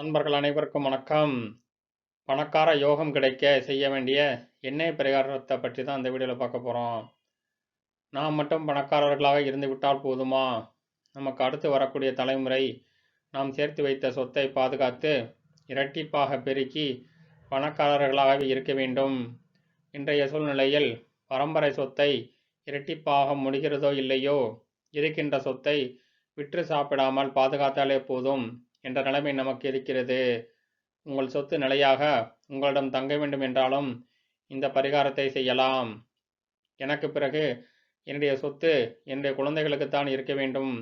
நண்பர்கள் அனைவருக்கும் வணக்கம். பணக்கார யோகம் கிடைக்க செய்ய வேண்டிய எண்ணெய் பரிகாரத்தை பற்றி தான் இந்த வீடியோவில் பார்க்க போகிறோம் நாம் மட்டும் பணக்காரர்களாக இருந்து விட்டால் போதுமா? நமக்கு அடுத்து வரக்கூடிய தலைமுறை நாம் சேர்த்து வைத்த சொத்தை பாதுகாத்து இரட்டிப்பாக பெருக்கி பணக்காரர்களாகவே இருக்க வேண்டும். இன்றைய சூழ்நிலையில் பரம்பரை சொத்தை இரட்டிப்பாக முடிகிறதோ இல்லையோ? இருக்கின்ற சொத்தை விற்று சாப்பிடாமல் பாதுகாத்தாலே போதும். என்ற நிலைமை நமக்கு இருக்கிறது. உங்கள் சொத்து நிலையாக உங்களிடம் தங்க வேண்டும் என்றாலும் இந்த பரிகாரத்தை செய்யலாம். எனக்கு பிறகு என்னுடைய சொத்து என்னுடைய குழந்தைகளுக்குத்தான் இருக்க வேண்டும்.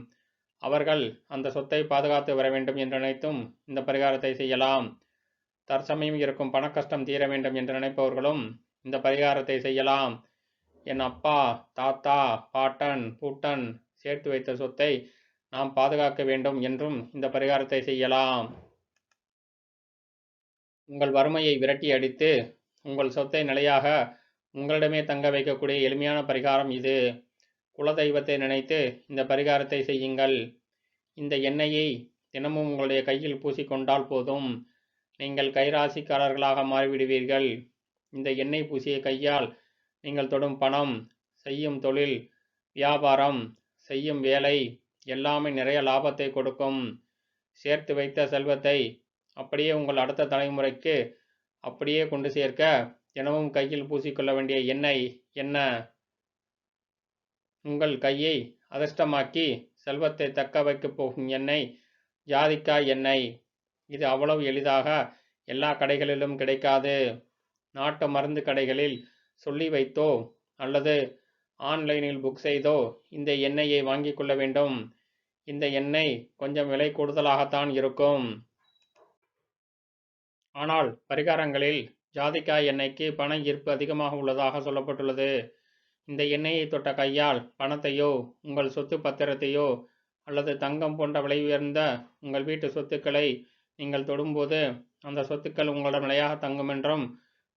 அவர்கள் அந்த சொத்தை பாதுகாத்து வர வேண்டும் என்று நினைத்தும் இந்த பரிகாரத்தை செய்யலாம். தற்சமயம் இருக்கும் பண கஷ்டம் தீர வேண்டும் என்று நினைப்பவர்களும் இந்த பரிகாரத்தை செய்யலாம். என் அப்பா தாத்தா பாட்டன் பூட்டன் சேர்த்து வைத்த சொத்தை நாம் பாதுகாக்க வேண்டும் என்றும் இந்த பரிகாரத்தை செய்யலாம். உங்கள் வறுமையை விரட்டி அடித்து உங்கள் சொத்தை நிலையாக உங்களிடமே தங்க வைக்கக்கூடிய எளிமையான பரிகாரம் இது. குலதெய்வத்தை நினைத்து இந்த பரிகாரத்தை செய்யுங்கள். இந்த எண்ணெயை தினமும் உங்களுடைய கையில் பூசிக்கொண்டால் போதும். நீங்கள் கைராசிக்காரர்களாக மாறிவிடுவீர்கள். இந்த எண்ணெய் பூசிய கையால் நீங்கள் தொடும் பணம் செய்யும் தொழில் வியாபாரம் செய்யும் வேலை எல்லாமே நிறைய லாபத்தை கொடுக்கும். சேர்த்து வைத்த செல்வத்தை அப்படியே உங்கள் அடுத்த தலைமுறைக்கு அப்படியே கொண்டு சேர்க்க தினமும் கையில் பூசிக்கொள்ள வேண்டிய எண்ணெய் என்ன? உங்கள் கையை அதிர்ஷ்டமாக்கி செல்வத்தை தக்க வைக்கப் போகும் எண்ணெய் ஜாதிக்காய் எண்ணெய். இது அவ்வளவு எளிதாக எல்லா கடைகளிலும் கிடைக்காது. நாட்டு மருந்து கடைகளில் சொல்லி வைத்தோ அல்லது ஆன்லைனில் புக் செய்தோ இந்த எண்ணெயை வாங்கிக் கொள்ள வேண்டும். இந்த எண்ணெய் கொஞ்சம் விலை கூடுதலாகத்தான் இருக்கும். ஆனால் பரிகாரங்களில் ஜாதிக்காய் எண்ணெய்க்கு பண ஈர்ப்பு அதிகமாக உள்ளதாக சொல்லப்பட்டுள்ளது. இந்த எண்ணெயை தொட்ட கையால் பணத்தையோ உங்கள் சொத்து பத்திரத்தையோ அல்லது தங்கம் போன்ற விலை உயர்ந்த உங்கள் வீட்டு சொத்துக்களை நீங்கள் தொடும்போது அந்த சொத்துக்கள் உங்களிடம் நிலையாக தங்கும் என்றும்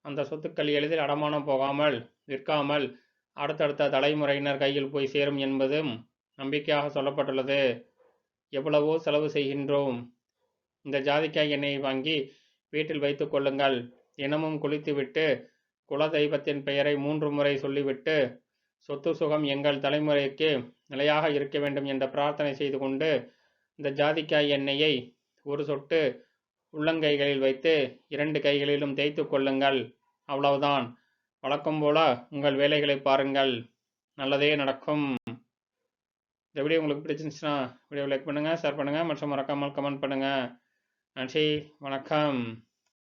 அந்த சொத்துக்கள் எளிதில் அடமானம் போகாமல் விற்காமல் அடுத்தடுத்த தலைமுறையினர் கையில் போய் சேரும் என்பதும் நம்பிக்கையாக சொல்லப்பட்டுள்ளது. எவ்வளவோ செலவு செய்கின்றோம். இந்த ஜாதிக்காய் எண்ணெயை வாங்கி வீட்டில் வைத்து கொள்ளுங்கள். தினமும் குளித்துவிட்டு குல தெய்வத்தின் பெயரை மூன்று முறை சொல்லிவிட்டு சொத்து சுகம் எங்கள் தலைமுறைக்கு நிலையாக இருக்க வேண்டும் என்ற பிரார்த்தனை செய்து கொண்டு இந்த ஜாதிக்காய் எண்ணெயை ஒரு சொட்டு உள்ளங்கைகளில் வைத்து இரண்டு கைகளிலும் தேய்த்து கொள்ளுங்கள். அவ்வளவுதான். வழக்கம் போல உங்கள் வேலைகளை பாருங்கள். நல்லதே நடக்கும். இந்த வீடியோ உங்களுக்கு பிடிச்சிருந்துச்சுன்னா வீடியோ லைக் பண்ணுங்கள் ஷேர் பண்ணுங்கள் மற்றும் மறக்காமல் கமெண்ட் பண்ணுங்கள் நன்றி வணக்கம்.